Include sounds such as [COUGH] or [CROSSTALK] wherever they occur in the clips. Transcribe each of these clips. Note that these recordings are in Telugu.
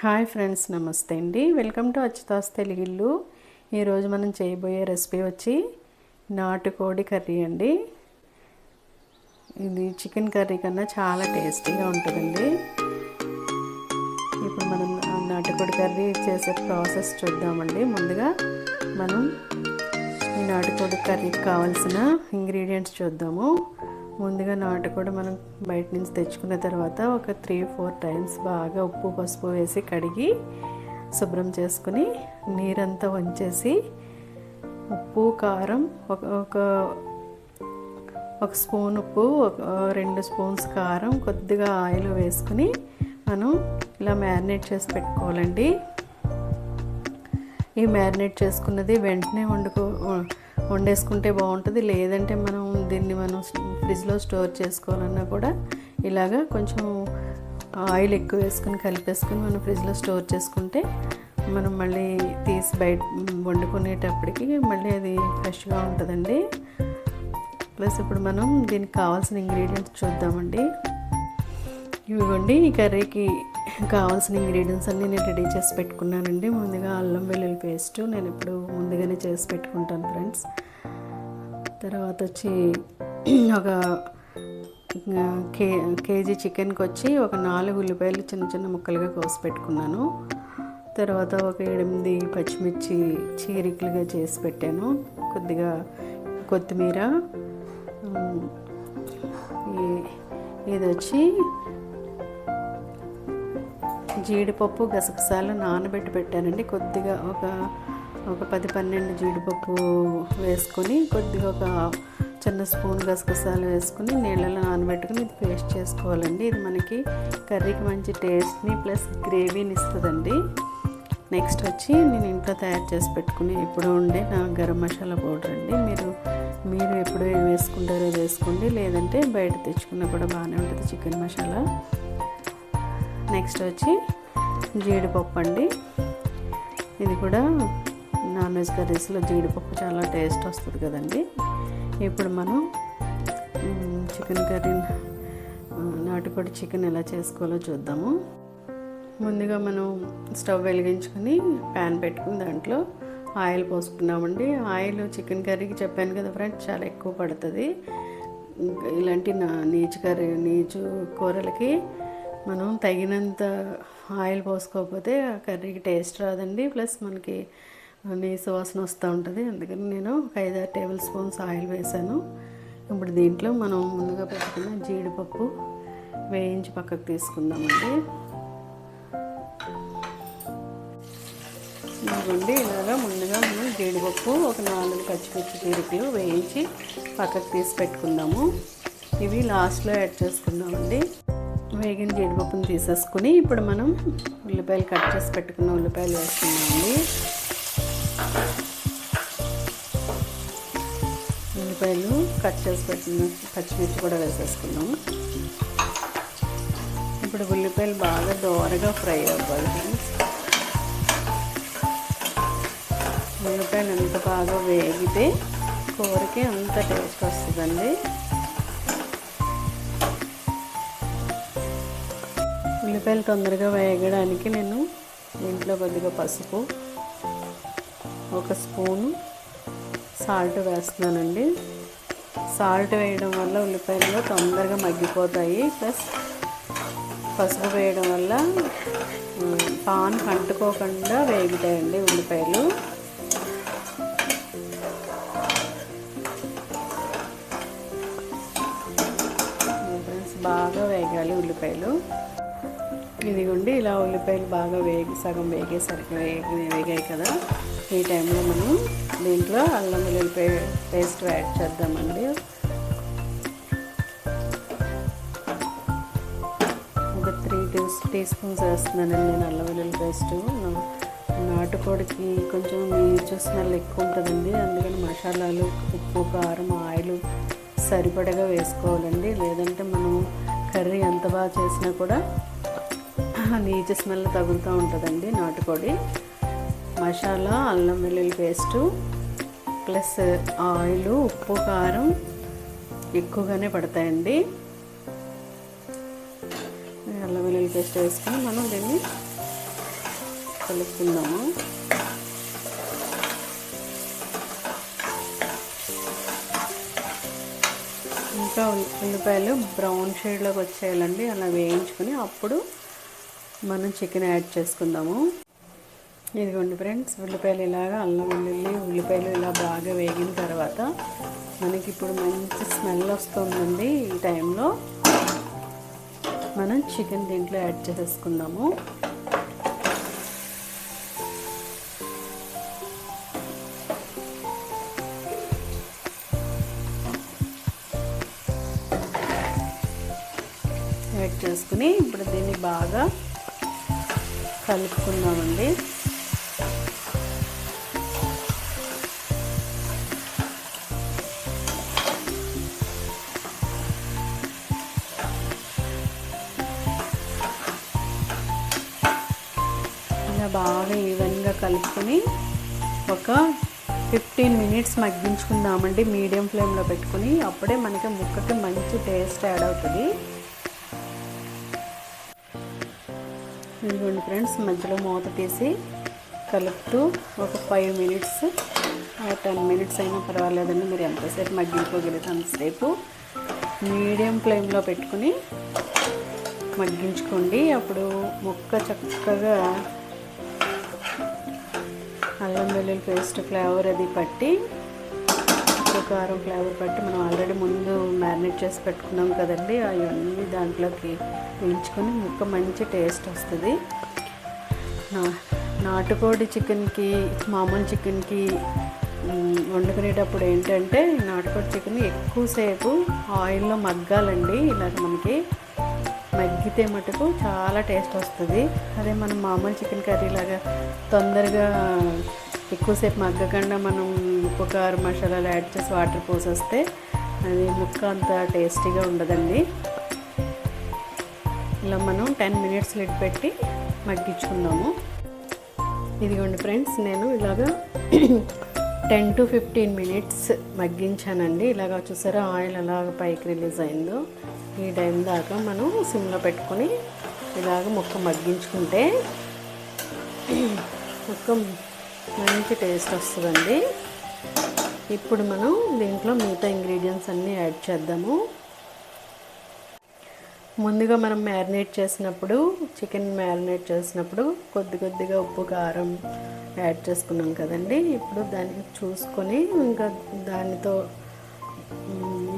హాయ్ ఫ్రెండ్స్ నమస్తే అండి. వెల్కమ్ టు అచ్యుతాస్ తెలుగిల్లు ఈరోజు మనం చేయబోయే రెసిపీ వచ్చి నాటుకోడి కర్రీ అండి. ఇది చికెన్ కర్రీ కన్నా చాలా టేస్టీగా ఉంటుందండి. ఇప్పుడు మనం నాటుకోడి కర్రీ చేసే ప్రాసెస్ చూద్దామండి. ముందుగా మనం ఈ నాటుకోడి కర్రీకి కావాల్సిన ఇంగ్రీడియంట్స్ చూద్దాము. ముందుగా నాటుకోడి మనం బయట నుంచి తెచ్చుకున్న తర్వాత ఒక త్రీ ఫోర్ టైమ్స్ బాగా ఉప్పు పసుపు వేసి కడిగి శుభ్రం చేసుకుని నీరంతా వంచేసి ఉప్పు కారం ఒక ఒక ఒక స్పూన్ ఉప్పు ఒక రెండు స్పూన్స్ కారం కొద్దిగా ఆయిల్ వేసుకుని మనం ఇలా మ్యారినేట్ చేసి పెట్టుకోవాలండి. ఈ మ్యారినేట్ చేసుకున్నది వెంటనే వండుకో వండేసుకుంటే బాగుంటుంది. లేదంటే మనం దీన్ని మనం ఫ్రిడ్జ్లో స్టోర్ చేసుకోవాలన్నా కూడా ఇలాగా కొంచెం ఆయిల్ ఎక్కువ వేసుకుని కలిపేసుకుని మనం ఫ్రిడ్జ్లో స్టోర్ చేసుకుంటే మనం మళ్ళీ తీసి బయట వండుకునేటప్పటికి మళ్ళీ అది ఫ్రెష్గా ఉంటుందండి. ప్లస్ ఇప్పుడు మనం దీనికి కావాల్సిన ఇంగ్రీడియంట్స్ చూద్దామండి. ఇవిగోండి ఈ కర్రీకి కావాల్సిన ఇంగ్రీడియంట్స్ అన్నీ నేను రెడీ చేసి పెట్టుకున్నానండి. ముందుగా అల్లం వెల్లుల్లి పేస్ట్ నేను ఇప్పుడు ముందుగానే చేసి పెట్టుకుంటాను ఫ్రెండ్స్. తర్వాత వచ్చి ఒక కే కేజీ చికెన్కి వచ్చి ఒక నాలుగు ఉల్లిపాయలు చిన్న చిన్న ముక్కలుగా కోసి పెట్టుకున్నాను. తర్వాత ఒక ఎనిమిది పచ్చిమిర్చి చీరికలుగా చేసి పెట్టాను. కొద్దిగా కొత్తిమీర ఇది వచ్చి జీడిపప్పు గసగసాలు నానబెట్టి పెట్టానండి. కొద్దిగా ఒక ఒక పది పన్నెండు జీడిపప్పు వేసుకొని కొద్దిగా ఒక చిన్న స్పూన్ గసగసాలు వేసుకుని నీళ్ళలో నానబెట్టుకుని ఇది పేస్ట్ చేసుకోవాలండి. ఇది మనకి కర్రీకి మంచి టేస్ట్ని ప్లస్ గ్రేవీని ఇస్తుందండి. నెక్స్ట్ వచ్చి నేను ఇంట్లో తయారు చేసి పెట్టుకుని ఇప్పుడు ఉండే నా గరం మసాలా పౌడర్ అండి. మీరు మీరు ఎప్పుడు ఏం వేసుకుంటారో వేసుకోండి. లేదంటే బయట తెచ్చుకున్నా కూడా బాగానే ఉంటుంది చికెన్ మసాలా. నెక్స్ట్ వచ్చి జీడిపప్పు అండి. ఇది కూడా నాన్ వెజ్ కర్రీస్లో జీడిపప్పు చాలా టేస్ట్ వస్తుంది కదండి. ఇప్పుడు మనం చికెన్ కర్రీ నాటుకోడి చికెన్ ఎలా చేసుకోవాలో చూద్దాము. ముందుగా మనం స్టవ్ వెలిగించుకొని ప్యాన్ పెట్టుకుని దాంట్లో ఆయిల్ పోసుకున్నామండి. ఆయిల్ చికెన్ కర్రీకి చెప్పాను కదా ఫ్రెండ్స్ చాలా ఎక్కువ పడుతుంది. ఇలాంటి నా నీచు కర్రీ నీచు కూరలకి మనం తగినంత ఆయిల్ పోసుకోకపోతే ఆ కర్రీకి టేస్ట్ రాదండి. ప్లస్ మనకి నీ సువాసన వస్తూ ఉంటుంది. అందుకని నేను ఒక ఐదారు టేబుల్ స్పూన్స్ ఆయిల్ వేసాను. ఇప్పుడు దీంట్లో మనం ముందుగా పెట్టుకున్న జీడిపప్పు వేయించి పక్కకు తీసుకుందామండి. ఇదిగోండి ఇలాగా ముందుగా మనం జీడిపప్పు ఒక నాలుగు పచ్చిమిర్చి చీరికలు వేయించి పక్కకు తీసి పెట్టుకుందాము. ఇవి లాస్ట్లో యాడ్ చేసుకుందామండి. వేగిన జీడిపప్పును తీసేసుకుని ఇప్పుడు మనం ఉల్లిపాయలు కట్ చేసి పెట్టుకున్న ఉల్లిపాయలు వేసుకున్నామండి ఉల్లిపాయలు కట్ చేసి పెట్టిన పచ్చిమిర్చి కూడా వేసేసుకున్నాము ఇప్పుడు ఉల్లిపాయలు బాగా దోరగా ఫ్రై అవ్వాలి ఫ్రెండ్స్. ఉల్లిపాయలు ఎంత బాగా వేగితే కూరకి అంత టేస్ట్ వస్తుందండి. ఉల్లిపాయలు తొందరగా వేగడానికి నేను దీంట్లో కొద్దిగా పసుపు ఒక స్పూను సాల్ట్ వేస్తున్నానండి. సాల్ట్ వేయడం వల్ల ఉల్లిపాయలు తొందరగా మగ్గిపోతాయి. ప్లస్ పసుపు వేయడం వల్ల పాన్ కంటుకోకుండా వేగుతాయండి ఉల్లిపాయలు. ఫ్రెండ్స్ బాగా వేగాలి ఉల్లిపాయలు. ఇదిగోండి ఇలా ఉల్లిపాయలు బాగా వేగి సగం వేగేసరికి వేగి వేగాయి కదా. ఈ టైంలో మనం దీంట్లో అల్లం వెల్లుల్లిపాయ పేస్ట్ యాడ్ చేద్దామండి. ఒక త్రీ టీ టీ స్పూన్స్ వేస్తున్నానండి నేను అల్లం వెల్లుల్లి పేస్ట్. నాటుకోడికి కొంచెం నీచు స్మెల్ ఎక్కువ ఉంటుందండి. అందుకని మసాలాలు ఉప్పు కారం ఆయిల్ సరిపడగా వేసుకోవాలండి. లేదంటే మనం కర్రీ ఎంత బాగా చేసినా కూడా నీచ స్మెల్ తగులుతూ ఉంటుందండి నాటుకోడి. మసాలా అల్లం వెల్లుల్లి పేస్టు ప్లస్ ఆయిల్ ఉప్పు కారం ఎక్కువగానే పడతాయండి. అల్లం వెల్లుల్లి పేస్ట్ వేసుకొని మనం దీన్ని కలుపుకుందాము. ఇంకా ఉల్లిపాయలు బ్రౌన్ షేడ్లోకి వచ్చేయాలండి అలా వేయించుకొని అప్పుడు మనం చికెన్ యాడ్ చేసుకుందాము. ఇదిగోండి ఫ్రెండ్స్ ఉల్లిపాయలు ఇలాగా అల్లం వెల్లుల్లి ఉల్లిపాయలు ఇలా బాగా వేగిన తర్వాత మనకి ఇప్పుడు మంచి స్మెల్ వస్తుందండి ఈ టైంలో మనం చికెన్ దీంట్లో యాడ్ చేసేసుకుందాము. యాడ్ చేసుకుని ఇప్పుడు దీన్ని బాగా కలుపుకుందామండి. ఇలా బాగా ఈవెన్గా కలుపుకొని ఒక ఫిఫ్టీన్ మినిట్స్ మగ్గించుకుందామండి. మీడియం ఫ్లేమ్లో పెట్టుకుని అప్పుడే మనకి ముక్కకి మంచి టేస్ట్ యాడ్ అవుతుంది. ఇదిగోండి ఫ్రెండ్స్ మధ్యలో మూత తీసి కలుపుతూ ఒక ఫైవ్ మినిట్స్ టెన్ మినిట్స్ అయినా పర్వాలేదండి మీరు ఎంతసేపు మగ్గించుకోగలిగితే అంతసేపు. మీడియం ఫ్లేమ్లో పెట్టుకుని మగ్గించుకోండి. అప్పుడు ముక్క చక్కగా అల్లం వెల్లుల్లి పేస్ట్ ఫ్లేవర్ అది పట్టి ఉప్పు కారం ఫ్లేవర్ బట్టి మనం ఆల్రెడీ ముందు మ్యారినేట్ చేసి పెట్టుకున్నాం కదండి. అవన్నీ దాంట్లోకి వేయించుకొని ముక్క మంచి టేస్ట్ వస్తుంది. నా- నాటుకోడి చికెన్కి మామూలు చికెన్కి వండుకునేటప్పుడు ఏంటంటే నాటుకోడి చికెన్ ఎక్కువసేపు ఆయిల్లో మగ్గాలండి. ఇలాగ మనకి మగ్గితే మటుకు చాలా టేస్ట్ వస్తుంది. అదే మనం మామూలు చికెన్ కర్రీ లాగా తొందరగా ఎక్కువసేపు మగ్గకుండా మనం ఉప్పు కారం మసాలాలు యాడ్ చేసి వాటర్ పోసేస్తే అది ముక్క అంత టేస్టీగా ఉండదండి. ఇలా మనం టెన్ మినిట్స్ లిడ్ పెట్టి మగ్గించుకుందాము. ఇదిగోండి ఫ్రెండ్స్ నేను ఇలాగా [CLEARS THROAT] టెన్ టు ఫిఫ్టీన్ మినిట్స్ మగ్గించానండి. ఇలాగ చూసారా ఆయిల్ అలాగ పైకి రిలీజ్ అయిందో. ఈ టైం దాకా మనం సిమ్లో పెట్టుకొని ఇలాగ ముక్క మగ్గించుకుంటే [CLEARS THROAT] ముక్క మంచి టేస్ట్ వస్తుందండి. ఇప్పుడు మనం దీంట్లో మిగతా ఇంగ్రీడియంట్స్ అన్నీ యాడ్ చేద్దాము. ముందుగా మనం మ్యారినేట్ చేసినప్పుడు చికెన్ మ్యారినేట్ చేసినప్పుడు కొద్ది కొద్దిగా ఉప్పు కారం యాడ్ చేసుకున్నాం కదండి. ఇప్పుడు దాన్ని చూసుకొని ఇంకా దానితో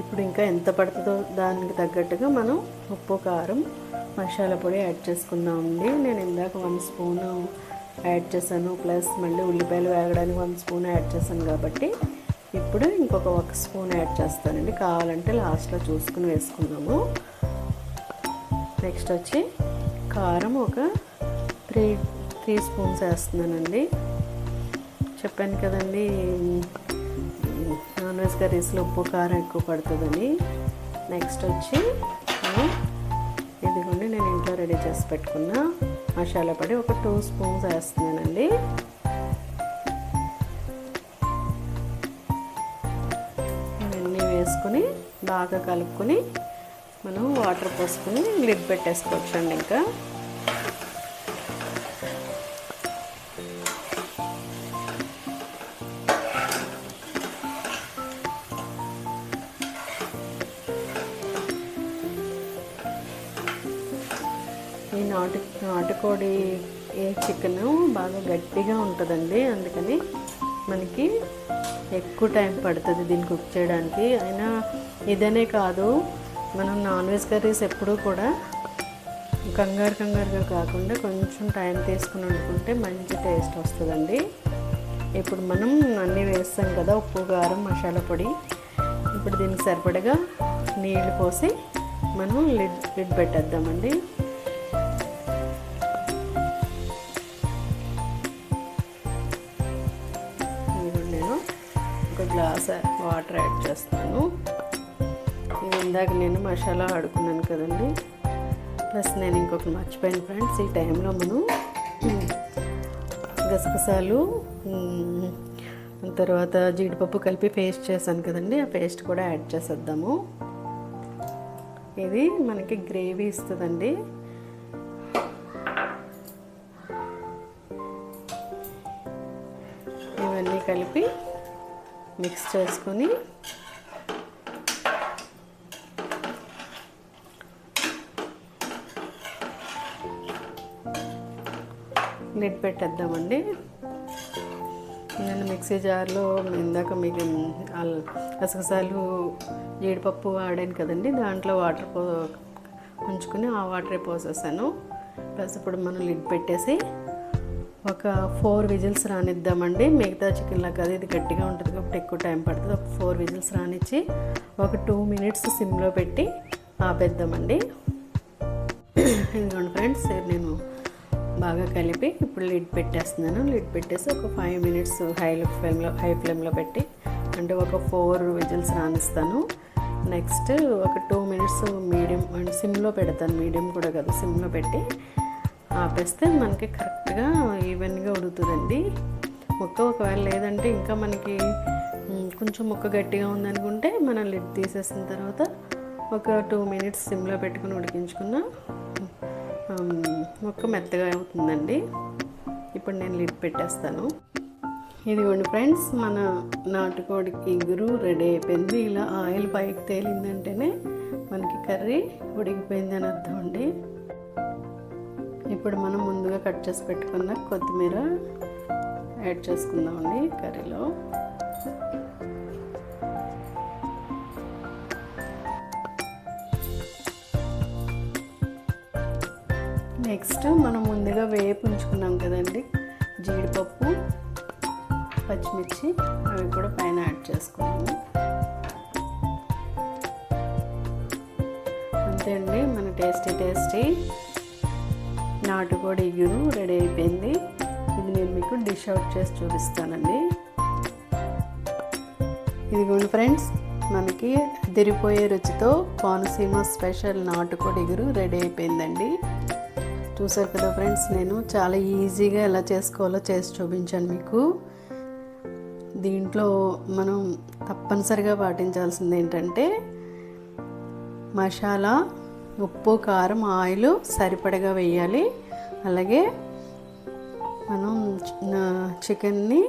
ఇప్పుడు ఇంకా ఎంత పడుతుందో దానికి తగ్గట్టుగా మనం ఉప్పు కారం మసాలా పొడి యాడ్ చేసుకుందామండి. నేను ఇందాక వన్ స్పూను యాడ్ చేశాను. ప్లస్ మళ్ళీ ఉల్లిపాయలు వేగడానికి వన్ స్పూన్ యాడ్ చేశాను కాబట్టి ఇప్పుడు ఇంకొక ఒక స్పూన్ యాడ్ చేస్తానండి. కావాలంటే లాస్ట్లో చూసుకుని వేసుకున్నాము నెక్స్ట్ వచ్చి కారం ఒక త్రీ త్రీ స్పూన్స్ వేస్తున్నానండి. చెప్పాను కదండి నాన్ వెజ్ కర్రీస్లో ఉప్పు కారం ఎక్కువ పడుతుందని. నెక్స్ట్ వచ్చి ఇదిగోండి నేను ఇంట్లో రెడీ చేసి పెట్టుకున్న మసాలా పొడి ఒక టూ స్పూన్స్ వేస్తున్నానండి. ఇవన్నీ వేసుకొని బాగా కలుపుకొని మనం వాటర్ పోసుకొని లిడ్ పెట్టేసుకోవచ్చండి ఇంకా. నాటు నాటుకోడి ఏ చికెన్ బాగా గట్టిగా ఉంటుందండి. అందుకని మనకి ఎక్కువ టైం పడుతుంది దీన్ని కుక్ చేయడానికి. అయినా ఇదనే కాదు మనం నాన్ వెజ్ కర్రీస్ ఎప్పుడూ కూడా కంగారు కంగారుగా కాకుండా కొంచెం టైం తీసుకుని వండుకుంటే మంచి టేస్ట్ వస్తుందండి. ఇప్పుడు మనం అన్నీ వేస్తాం కదా ఉప్పు కారం మసాలా పొడి. ఇప్పుడు దీనికి సరిపడగా నీళ్ళు పోసి మనం లిడ్ లిడ్ పెట్టేద్దామండి. గ్లాస్ వాటర్ యాడ్ చేస్తాను. ఇది ఇందాక నేను మసాలా ఆడుకున్నాను కదండి. ప్లస్ నేను ఇంకొకటి మర్చిపోయాను ఫ్రెండ్స్ ఈ టైంలో మనం గసగసాలు తర్వాత జీడిపప్పు కలిపి పేస్ట్ చేశాను కదండి. ఆ పేస్ట్ కూడా యాడ్ చేసేద్దాము. ఇది మనకి గ్రేవీ ఇస్తుందండి. మిక్స్ చేసుకొని లిడ్ పెట్టేద్దామండి. నేను మిక్సీ జార్లో ఇందాక మీకు గసగసాలు జీడిపప్పు వాడాను కదండి దాంట్లో వాటర్ పో ఉంచుకుని ఆ వాటరే పోసేసాను. ప్లస్ ఇప్పుడు మనం లిడ్ పెట్టేసి ఒక ఫోర్ విజిల్స్ రానిద్దామండి. మిగతా చికెన్ లాగా అది ఇది గట్టిగా ఉంటుంది కాబట్టి ఎక్కువ టైం పడుతుంది. ఒక ఫోర్ విజిల్స్ రానిచ్చి ఒక టూ మినిట్స్ సిమ్లో పెట్టి ఆపేద్దామండి. ఇదిగోండి ఫ్రెండ్స్ నేను బాగా కలిపి ఇప్పుడు లిడ్ పెట్టేస్తున్నాను. లిడ్ పెట్టేసి ఒక ఫైవ్ మినిట్స్ హై ఫ్లేమ్లో హై ఫ్లేమ్లో పెట్టి అంటే ఒక ఫోర్ విజిల్స్ రానిస్తాను. నెక్స్ట్ ఒక టూ మినిట్స్ మీడియం అంటే సిమ్లో పెడతాను. మీడియం కూడా కదా సిమ్లో పెట్టి ఆపేస్తే మనకి కరెక్ట్గా ఈవెన్గా ఉడుకుతుందండి. ముక్క ఒకవేళ లేదంటే ఇంకా మనకి కొంచెం ముక్క గట్టిగా ఉందనుకుంటే మనం లిడ్ తీసేసిన తర్వాత ఒక టూ మినిట్స్ సిమ్లో పెట్టుకుని ఉడికించుకున్న మొక్క ముక్క మెత్తగా అవుతుందండి. ఇప్పుడు నేను లిడ్ పెట్టేస్తాను. ఇదిగోండి ఫ్రెండ్స్ మన నాటుకోడి ఇగురు రెడీ అయిపోయింది. ఇలా ఆయిల్ పైకి తేలిందంటేనే మనకి కర్రీ ఉడికిపోయిందని అర్థం అండి. ఇప్పుడు మనం ముందుగా కట్ చేసి పెట్టుకున్న కొత్తిమీర యాడ్ చేసుకుందామండి కర్రీలో. నెక్స్ట్ మనం ముందుగా వేపు ఉంచుకున్నాం కదండి జీడిపప్పు పచ్చిమిర్చి అవి కూడా పైన యాడ్ చేసుకున్నాము. అంతే అండి మన టేస్టీ టేస్టీ నాటుకోడి ఇగురు రెడీ అయిపోయింది. ఇది నేను మీకు డిష్ అవుట్ చేసి చూపిస్తానండి. ఇదిగోండి ఫ్రెండ్స్ మనకి అదిరిపోయే రుచితో కోనసీమ స్పెషల్ నాటుకోడి ఎగురు రెడీ అయిపోయిందండి. చూసారు కదా ఫ్రెండ్స్ నేను చాలా ఈజీగా ఎలా చేసుకోవాలో చేసి చూపించాను మీకు. దీంట్లో మనం తప్పనిసరిగా పాటించాల్సింది ఏంటంటే మసాలా ఉప్పు కారం ఆయిల్ సరిపడగా వేయాలి. అలాగే మనం చికెన్ని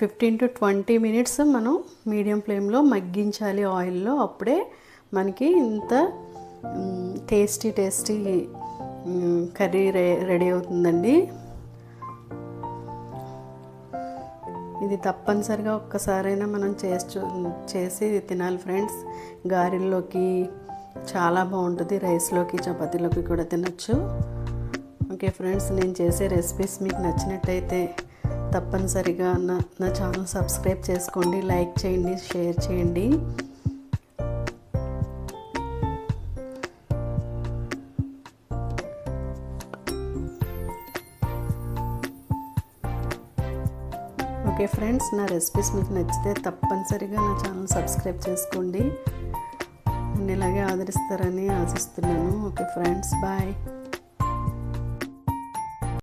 ఫిఫ్టీన్ టు ట్వంటీ మినిట్స్ మనం మీడియం ఫ్లేమ్లో మగ్గించాలి ఆయిల్లో. అప్పుడే మనకి ఇంత టేస్టీ టేస్టీ కర్రీ రె రెడీ అవుతుందండి. ఇది తప్పనిసరిగా ఒక్కసారైనా మనం చేసి చేసి తినాలి ఫ్రెండ్స్. గారెల్లోకి చాలా బాగుంటుంది. రైస్లోకి చపాతీలోకి కూడా తినచ్చు. ఓకే ఫ్రెండ్స్ నేను చేసే రెసిపీస్ మీకు నచ్చినట్టయితే తప్పనిసరిగా నా నా ఛానల్ సబ్స్క్రైబ్ చేసుకోండి లైక్ చేయండి షేర్ చేయండి. ఓకే ఫ్రెండ్స్ నా రెసిపీస్ మీకు నచ్చితే తప్పనిసరిగా నా ఛానల్ సబ్స్క్రైబ్ చేసుకోండి. నన్ను ఇలాగే ఆదరిస్తారని ఆశిస్తున్నాను. Okay friends bye.